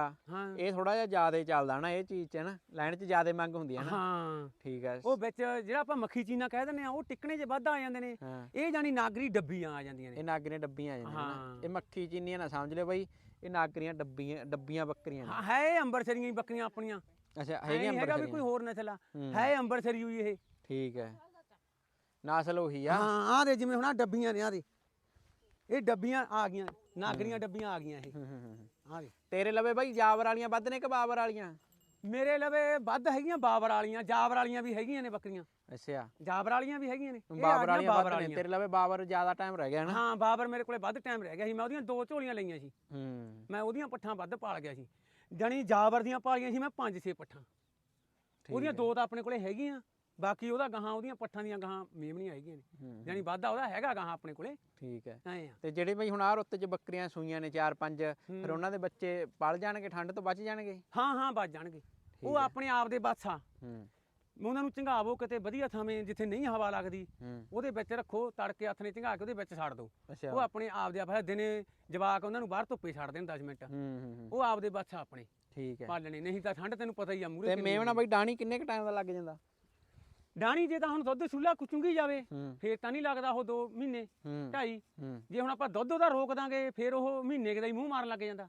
Speaker 2: ਇਹ ਥੋੜਾ ਜਿਹਾ ਜ਼ਿਆਦਾ ਚੱਲਦਾ ਨਾ ਇਹ ਚੀਜ਼ 'ਚ ਨਾ ਲਾਈਨ 'ਚ ਜ਼ਿਆਦਾ ਮੰਗ ਹੁੰਦੀ ਹੈ ਨਾ।
Speaker 1: ਹਾਂ।
Speaker 2: ਠੀਕ ਹੈ।
Speaker 1: ਉਹ ਵਿੱਚ ਜਿਹੜਾ ਆਪਾਂ ਮੱਖੀ ਚੀਨਾ ਕਹਿ ਦਿੰਦੇ ਆ ਉਹ ਟਿਕਣੇ 'ਚ ਵੱਧ ਆ ਜਾਂਦੇ ਨੇ। ਇਹ ਜਾਨੀ ਨਾਗਰੀ ਡੱਬੀਆਂ ਆ ਜਾਂਦੀਆਂ ਨੇ।
Speaker 2: ਇਹ ਨਾਗਰੀਆਂ ਡੱਬੀਆਂ ਆ ਜਾਂਦੀਆਂ ਨਾ। ਇਹ ਮੱਖੀ ਚੀਨੀਆਂ ਨਾ ਸਮਝ ਲਿਓ ਬਈ ਇਹ ਨਾਗਰੀਆਂ ਡੱਬੀਆਂ ਡੱਬੀਆਂ ਬੱਕਰੀਆਂ ਨੇ।
Speaker 1: ਹਾਂ, ਹੈ ਅੰਬਰਸਰੀਆਂ ਬੱਕਰੀਆਂ ਆਪਣੀਆਂ।
Speaker 2: ਅੱਛਾ ਹੈਗੀਆਂ
Speaker 1: ਨਹੀਂ ਹੈਗਾ ਵੀ ਕੋਈ ਹੋਰ ਨਸਲ। ਆ
Speaker 2: ਹੂੰ।
Speaker 1: ਅੰਬਰਸਰੀ ਹੋਈ ਇਹ।
Speaker 2: ਠੀਕ ਹੈ। ਨਸਲ ਉਹੀ ਆ।
Speaker 1: ਹਾਂ ਆ ਦੇ ਜਿਵੇਂ ਹੁਣ ਆਹ ਡੱਬੀਆਂ ਨੇ ਆ ਦੇ ਇਹ ਡੱਬੀਆਂ ਆ ਗਈਆਂ ਨਾਗਰੀਆਂ ਡੱਬੀਆਂ ਆ ਗਈਆਂ ਇਹ।
Speaker 2: ਹੂੰ, ਹੂੰ, ਹੂੰ।
Speaker 1: ਆ ਦੇ
Speaker 2: ਤੇਰੇ ਲਵੇ ਬਈ ਜਾਬਰ ਵਾਲੀਆਂ ਵੱਧ ਨੇ ਕਿ ਬਾਬਰ ਵਾਲੀਆਂ?
Speaker 1: ਮੇਰੇ ਲਵੇ ਵੱਧ ਹੈਗੀਆਂ ਬਾਬਰ ਵਾਲੀਆਂ ਜਾਬਰ ਵਾਲੀਆਂ ਵੀ ਹੈਗੀਆਂ ਨੇ ਬੱਕਰੀਆਂ।
Speaker 2: ਅੱਛਾ।
Speaker 1: ਜਾਬਰ ਵਾਲੀਆਂ ਵੀ ਹੈਗੀਆਂ ਨੇ। ਇਹ ਆ
Speaker 2: ਬਾਬਰ
Speaker 1: ਗਈਆਂ
Speaker 2: ਵਾਲੀਆਂ
Speaker 1: ਬਾਬਰ
Speaker 2: ਵੱਧ ਨੇ। ਤੇਰੇ ਲਵੇ ਬਾਬਰ ਜ਼ਿਆਦਾ ਟਾਈਮ ਰਹਿ ਗਿਆ ਨਾ।
Speaker 1: ਹਾਂ ਬਾਬਰ ਮੇਰੇ ਕੋਲੇ ਵੱਧ ਟਾਈਮ ਰਹਿ ਗਿਆ ਸੀ। ਮੈਂ ਉਹਦੀਆਂ ਦੋ ਝੋਲੀਆਂ ਲਈਆਂ ਸੀ।
Speaker 2: ਹੂੰ।
Speaker 1: ਮੈਂ ਉਹਦੀਆਂ ਪੱਠਾਂ ਵੱਧ ਪਾਲ ਗਿਆ ਸੀ। ਜਾਣੀ ਜਾਬਰ ਦੀਆਂ ਪਾਲੀਆਂ ਸੀ ਮੈਂ ਪੰਜ ਛੇ ਪੱਠਾਂ। ਉਹਦੀਆਂ ਦੋ ਤਾਂ ਆਪਣੇ ਕੋਲੇ ਹੈਗੀਆਂ ਬਾਕੀ ਉਹਦਾ ਗਾਹਾਂ ਉਹਦੀਆਂ ਪੱਠਾਂ ਦੀਆਂ ਗਾਹਾਂ ਮੇਮਣੀਆਂ ਹੈਗੀਆਂ ਨੇ। ਜਾਣੀ ਵਾਧਾ ਉਹਦਾ ਹੈਗਾ ਗਾਹਾਂ ਆਪਣੇ ਕੋਲੇ।
Speaker 2: ਠੀਕ ਹੈ।
Speaker 1: ਆ।
Speaker 2: ਤੇ ਜਿਹੜੇ ਬਈ ਹੁਣ ਆਹ ਰੁੱਤ 'ਚ ਬੱਕਰੀਆਂ ਸੂਈਆਂ ਨੇ ਚਾਰ ਪੰਜ ਫਿਰ ਉਹਨਾਂ ਦੇ ਬੱਚੇ ਪਲ ਜਾਣਗੇ ਠੰਡ ਤੋਂ ਬਚ ਜਾਣਗੇ?
Speaker 1: ਹਾਂ ਹਾਂ ਬਚ ਜਾਣਗੇ। ਉਹ। ਆਪਣੇ ਆਪ ਦੇ ਬਾਛਾ
Speaker 2: ਹੂੰ।
Speaker 1: ਉਹਨਾਂ ਨੂੰ ਝੰਗਾਵੋ ਕਿਤੇ ਵਧੀਆ ਥਾਵੇਂ ਜਿੱਥੇ ਨਹੀਂ ਹਵਾ ਲੱਗਦੀ ਉਹਦੇ ਵਿੱਚ ਰੱਖੋ ਤੜਕੇ ਹੱਥ ਨੇ ਝੰਗਾ ਕੇ ਉਹਦੇ ਵਿੱਚ ਛੱਡ ਦਿਓ ਉਹ ਆਪਣੇ ਆਪ ਦੇ ਆਪ ਦਿਨੇ ਜਵਾਕ ਉਹਨਾਂ ਨੂੰ ਬਾਹਰ ਧੁੱਪੇ ਛੱਡ ਦੇਣ 10 ਮਿੰਟ। ਉਹ ਆਪ ਦੇ ਬਾਛਾ ਆਪਣੇ।
Speaker 2: ਠੀਕ ਹੈ।
Speaker 1: ਪਾਲਣੇ ਨਹੀਂ ਤਾਂ ਠੰਡ ਤੈਨੂੰ ਪਤਾ ਹੀ ਆ ਮੂਰੇ
Speaker 2: ਤੇ ਮੇਵਣਾ ਬਈ ਡਾਣੀ ਕਿੰਨੇ ਕ ਟਾਈਮ ਦਾ ਲੱਗ ਜਾਂਦਾ?
Speaker 1: ਡਾਣੀ ਜੇ ਤਾਂ ਹੁਣ ਦੁੱਧ ਸੁੱਲਾ ਕੁਚੂਗੀ ਜਾਵੇ ਫੇਰ ਤਾਂ ਨਹੀਂ ਲੱਗਦਾ ਉਹ 2 ਮਹੀਨੇ ਢਾਈ। ਜੇ ਹੁਣ ਆਪਾਂ ਦੁੱਧ ਉਹਦਾ ਰੋਕ ਦਾਂਗੇ ਫੇਰ ਉਹ ਮਹੀਨੇ ਕੁ ਦਾ ਹੀ ਮੂੰਹ ਮਾਰਨ ਲੱਗ ਜਾਂਦਾ।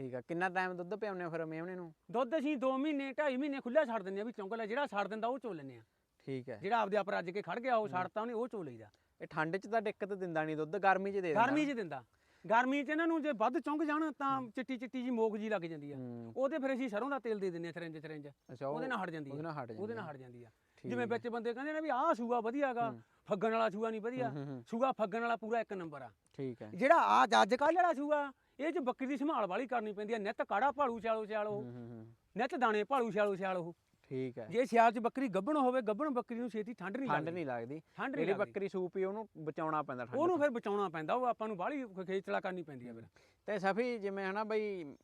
Speaker 2: ਠੀਕ ਹੈ ਕਿੰਨਾ ਟਾਈਮ ਦੁੱਧ ਪਿਆਉਂਦੇ ਹੋ ਫਿਰ ਮੇਵਣੇ ਨੂੰ?
Speaker 1: ਦੁੱਧ ਅਸੀਂ 2 ਮਹੀਨੇ ਢਾਈ ਮਹੀਨੇ ਖੁੱਲਾ ਛੱਡ ਦਿੰਦੇ ਆ ਵੀ ਚੌਂਕਲਾ ਜਿਹੜਾ ਛੱਡ ਦਿੰਦਾ ਉਹ ਚੋ ਲੈਂਦੇ ਆ
Speaker 2: ਠੀਕ ਹੈ।
Speaker 1: ਜਿਹੜਾ ਆਪਦੇ ਆਪ ਰੱਜ ਕੇ ਖੜ ਗਿਆ ਉਹ ਛੱਡਤਾ ਉਹਨੇ ਉਹ ਚੋ ਲਈਦਾ।
Speaker 2: ਇਹ ਠੰਡ 'ਚ ਤਾਂ ਦਿੱਕਤ ਦਿੰਦਾ ਨਹੀਂ ਦੁੱਧ ਗਰਮੀ 'ਚ ਦੇ ਦਿੰਦਾ।
Speaker 1: ਗਰਮੀ 'ਚ ਦਿੰਦਾ। ਗਰਮੀ 'ਚ ਇਹਨਾਂ ਨੂੰ ਜੇ ਵੱਧ ਚੁੰਗ ਜਾਣ ਤਾਂ ਚਿੱਟੀ ਚਿੱਟੀ ਜੀ ਮੋਕ ਜੀ ਲੱਗ ਜਾਂਦੀ ਆ। ਉਹਦੇ ਫਿਰ ਅਸੀਂ ਸਰੋਂ ਦਾ ਤੇਲ ਦੇ ਦਿੰਦੇ ਆ ਥਰਿੰਜ ਥਰਿੰਜ। ਉਹਦੇ ਨਾਲ ਹਟ ਜਾਂਦੀ
Speaker 2: ਉਹਦੇ
Speaker 1: ਆ
Speaker 2: ਨਾਲ ਹਟ
Speaker 1: ਉਹਦੇ ਨਾਲ ਹਟ ਜਾਂਦੀ ਆ। ਜਿਵੇਂ ਵਿੱਚ ਬੰਦੇ ਕਹਿੰਦੇ ਨੇ ਵੀ ਆਹ ਸੂਆ ਵਧੀਆਗਾ ਫੱਗਣ ਵਾਲਾ ਸੂਆ ਨਹੀਂ ਵਧੀਆ। ਸੂਆ ਫੱਗਣ ਵਾਲਾ ਪੂਰਾ ਇੱਕ ਨੰਬਰ ਆ।
Speaker 2: ਠੀਕ ਹੈ।
Speaker 1: ਜਿਹੜਾ ਆ ਅੱਜ ਕੱਲ੍ਹ ਜਿਹੜਾ ਸੂਆ ਇਹ ਚ ਬੱਕਰੀ ਦੀ ਸੰਭਾਲ ਵਾਲੀ ਕਰਨੀ ਪੈਂਦੀ ਆ ਨਿੱਤ ਕਾੜਾ ਭਾਲੂ
Speaker 2: ਹੂੰ ਹੂੰ ਹੂੰ।
Speaker 1: ਨਿੱਤ ਦਾਣੇ ਭਾਲੂ ਸਿਆਲ ਉਹ
Speaker 2: ਠੀਕ ਹੈ।
Speaker 1: ਜੇ ਸਿਆਲ ਚ ਬੱਕਰੀ ਗੱਭਣ ਹੋਵੇ ਗੱਭਣ ਬੱਕਰੀ ਨੂੰ ਛੇਤੀ ਠੰਡ ਨਹੀਂ
Speaker 2: ਠੰਡ
Speaker 1: ਲੱਗਦੀ।
Speaker 2: ਨਹੀਂ ਲੱਗਦੀ।
Speaker 1: ਠੰਡ ਨਹੀਂ
Speaker 2: ਜਿਹੜੀ
Speaker 1: ਲੱਗਦੀ।
Speaker 2: ਬੱਕਰੀ ਸੂਪੀ ਉਹਨੂੰ ਬਚਾਉਣਾ ਪੈਂਦਾ ਠੰਡ
Speaker 1: ਉਹਨੂੰ ਫਿਰ ਬਚਾਉਣਾ ਪੈਂਦਾ ਉਹ ਆਪਾਂ ਨੂੰ ਬਾਹਲੀ ਖੇਚਲਾ ਕਰਨੀ ਪੈਂਦੀ ਆ ਫਿਰ।
Speaker 2: ਤੇ ਸਫੀ ਜਿਵੇਂ ਹਨਾ ਬਈ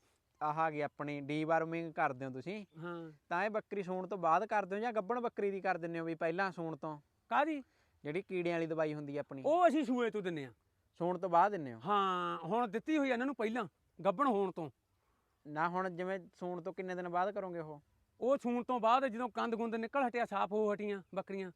Speaker 2: ਆਹ ਆ ਗਈ ਆਪਣੀ ਡੀਵਾਰਮਿੰਗ ਕਰਦੇ ਹੋ ਤੁਸੀਂ
Speaker 1: ਹਾਂ।
Speaker 2: ਤਾਂ ਇਹ ਬੱਕਰੀ ਸੂਣ ਤੋਂ ਬਾਅਦ ਕਰਦੇ ਹੋ ਜਾਂ ਗੱਬਣ ਬੱਕਰੀ ਦੀ ਕਰ ਦਿੰਦੇ ਹੋ ਵੀ ਪਹਿਲਾਂ ਸੂਣ ਤੋਂ?
Speaker 1: ਕਾਦੀ
Speaker 2: ਜਿਹੜੀ ਕੀੜਿਆਂ ਵਾਲੀ ਦਵਾਈ ਹੁੰਦੀ ਆਪਣੀ।
Speaker 1: ਉਹ ਅਸੀਂ ਸੂਏ ਤੋਂ ਦਿੰਨੇ ਆ।
Speaker 2: ਸੂਣ ਤੋਂ ਬਾਅਦ ਦਿੰਦੇ ਹੋ?
Speaker 1: ਹਾਂ ਹੁਣ ਦਿੱਤੀ ਹੋਈ ਆ ਇਹਨਾਂ ਨੂੰ ਪਹਿਲਾਂ ਗੱਭਣ ਹੋਣ ਤੋਂ।
Speaker 2: ਨਾ ਹੁਣ ਜਿਵੇਂ ਸੂਣ ਤੋਂ ਕਿੰਨੇ ਦਿਨ ਬਾਅਦ ਕਰੋਗੇ ਉਹ?
Speaker 1: ਉਹ ਸੂਣ ਤੋਂ ਬਾਅਦ ਜਦੋਂ ਕੰਦ ਗੁੰਦ ਨਿਕਲ ਹਟਿਆ ਸਾਫ਼ ਹੋ ਹਟੀਆਂ ਬੱਕਰੀਆਂ।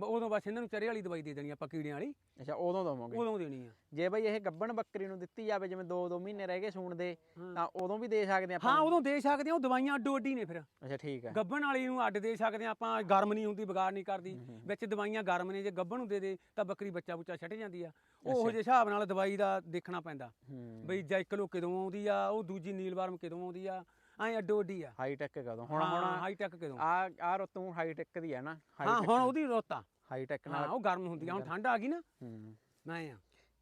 Speaker 1: ਬ- ਉਦੋਂ ਬਸ ਇਹਨਾਂ ਨੂੰ ਚਰੇ ਵਾਲੀ ਦਵਾਈ ਦੇ ਦੇਣੀ ਆਪਾਂ ਕੀੜਿਆਂ ਵਾਲੀ।
Speaker 2: ਅੱਛਾ ਉਦੋਂ ਦਵਾਂਗੇ।
Speaker 1: ਉਦੋਂ ਦੇਣੀ ਆ।
Speaker 2: ਜੇ ਬਈ ਇਹ ਗੱਬਣ ਬੱਕਰੀ ਨੂੰ ਦਿੱਤੀ ਜਾਵੇ ਜਿਵੇਂ 2-2 ਮਹੀਨੇ ਰਹਿ ਗਏ ਸੂਣ ਦੇ। ਤਾਂ ਉਦੋਂ ਵੀ ਦੇ ਸਕਦੇ ਆਪਾਂ?
Speaker 1: ਹਾਂ ਉਦੋਂ ਦੇ ਸਕਦੇ ਆ ਉਹ ਦਵਾਈਆਂ ਅੱਡੋ ਅੱਡੀ ਨੇ ਫਿਰ।
Speaker 2: ਅੱਛਾ ਠੀਕ ਹੈ
Speaker 1: ਗੱਬਣ ਵਾਲੀ ਨੂੰ ਅੱਡ ਦੇ ਸਕਦੇ ਆ ਆਪਾਂ ਗਰਮ ਨਹੀਂ ਹੁੰਦੀ ਵਿਗਾੜ ਨਹੀਂ ਕਰਦੀ। ਵਿੱਚ ਦਵਾਈਆਂ ਗਰਮ ਨੇ ਜੇ ਗੱਬਣ ਨੂੰ ਦੇ ਦੇ ਤਾਂ ਬੱਕਰੀ ਬੱਚਾ ਬੁੱਚਾ ਛੱਡ ਜਾਂਦੀ ਆ। ਉਹ ਜਿਹੇ ਹਿਸਾਬ ਨਾਲ ਦਵਾਈ ਦਾ ਦੇਖਣਾ ਪੈਂਦਾ।
Speaker 2: ਹੂੰ।
Speaker 1: ਬਈ ਜਾਂ ਇੱਕ ਲੋ ਕਦੋਂ ਆਉਂਦੀ ਆ ਉਹ ਦੂਜੀ ਨੀਲਵਾਰਮ ਕਦੋਂ ਆਉਂਦੀ ਆ ਐ ਅੱਡੋ ਅੱਡੀ ਆ।
Speaker 2: ਹਾਈ ਟੈਕ ਕਦੋਂ? ਹੁਣ ਹੁਣ
Speaker 1: ਹਾਈ ਟੈਕ ਕਦੋਂ?
Speaker 2: ਆ ਆ ਰਤੂ ਹਾਈ ਟੈਕ ਦੀ ਹੈ ਨਾ।
Speaker 1: ਹਾਂ ਹੁਣ ਉਹਦੀ ਰੁੱਤ ਆ।
Speaker 2: ਹਾਈ ਟੈਕ ਨਾਲ
Speaker 1: ਉਹ ਗਰਮ ਹੁੰਦੀ ਆ ਹੁਣ ਠੰਡ ਆ ਗਈ ਨਾ।
Speaker 2: ਹੂੰ।
Speaker 1: ਮੈਂ ਆ।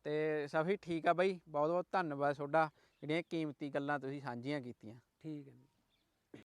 Speaker 2: ਤੇ ਸਭੀ ਠੀਕ ਆ ਬਾਈ। ਬਹੁਤ ਬਹੁਤ ਧੰਨਵਾਦ ਤੁਹਾਡਾ ਜਿਹੜੀਆਂ ਕੀਮਤੀ ਗੱਲਾਂ ਤੁਸੀਂ ਸਾਂਝੀਆਂ ਕੀਤੀਆਂ।
Speaker 1: ਠੀਕ ਹੈ